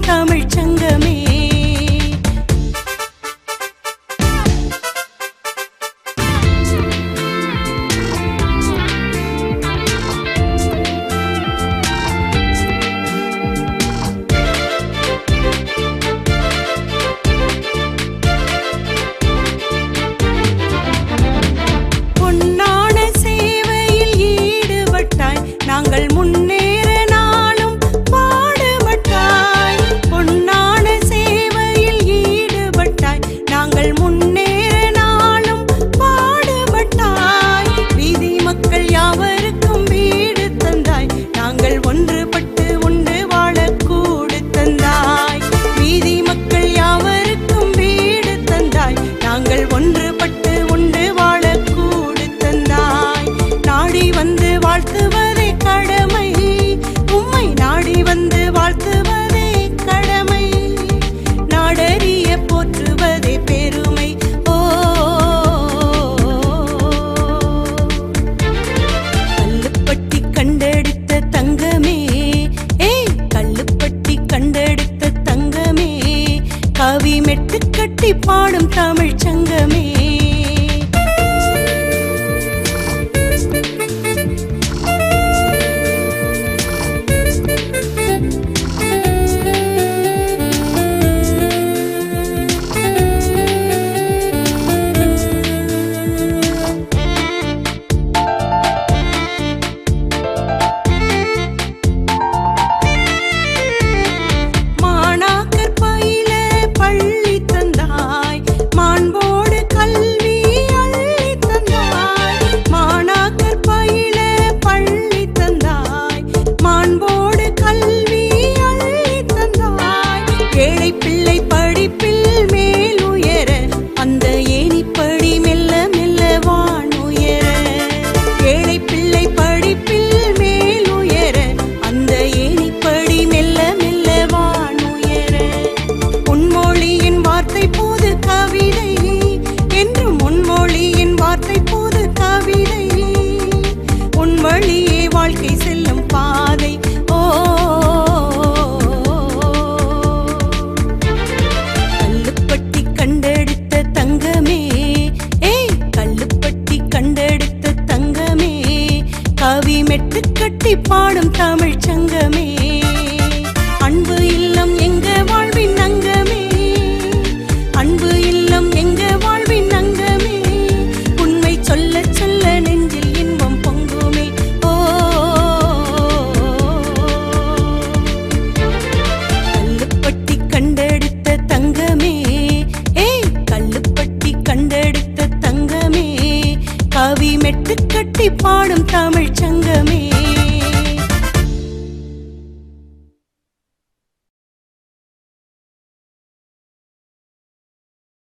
தமிழ்ச்சங்கமே ஒன்றுபட்டு ஒன்று வாழ கூடு தந்தாய். நாடி வந்து வாழ்த்துவதே கடமை. உம்மை நாடி வந்து வாழ்த்து பாடும் தமிழ் சங்கமே. வாழ்க்கை செல்லும் பாதை. ஓ கல்லுப்பட்டி கண்டெடுத்த தங்கமே. ஏய் கல்லுப்பட்டி கண்டெடுத்த தங்கமே. கவி மெட்டு கட்டி பாடும் தமிழ்ச்சங்கமே